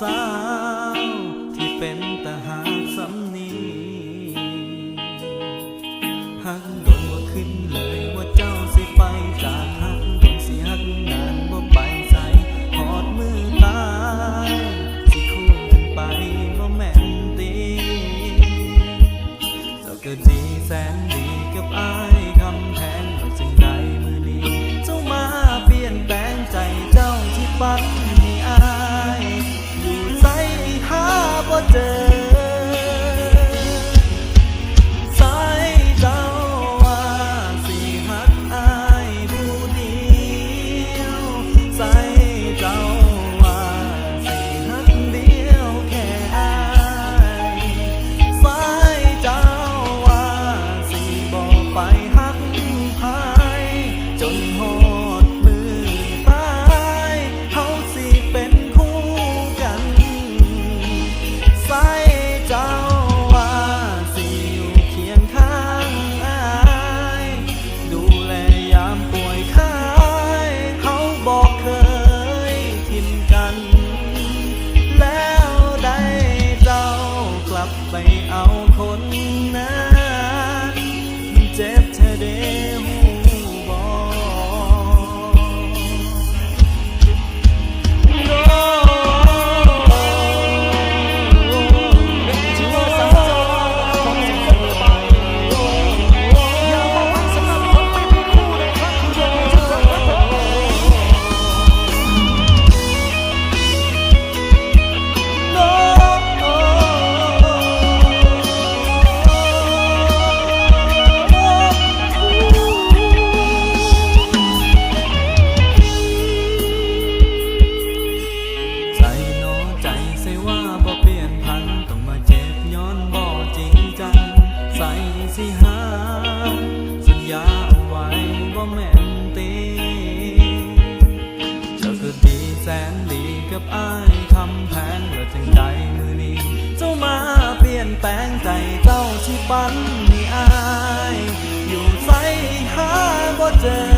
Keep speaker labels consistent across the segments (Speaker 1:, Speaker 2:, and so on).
Speaker 1: สาวที่เป็น ค้างสัญญาเอาไว้ว่าแม่นตีจ้คือดีแสนดีกับอ้ายคำแพงและใจมือนีจ้มาเปลี่ยนแปลงใจเจ้าที่บันนี่อาย อยู่ใสหาบ่เจอ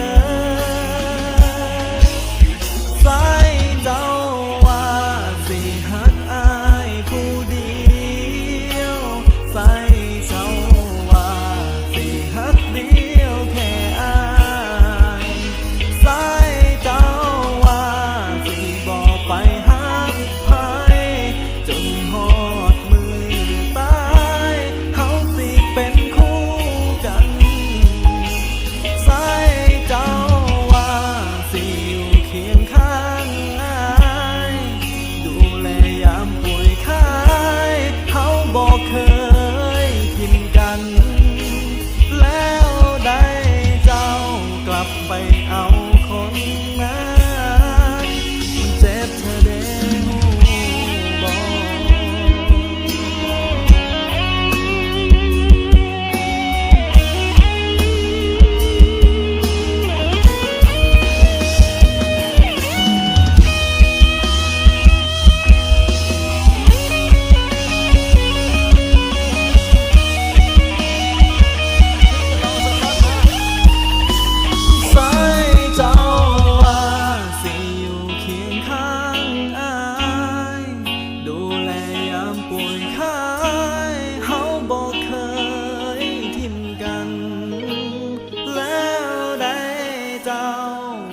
Speaker 1: out.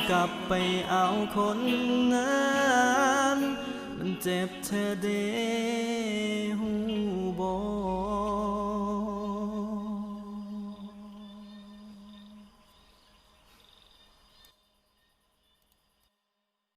Speaker 1: กลับไปเอาคนนั้นมันเจ็บเธอเดหูบอก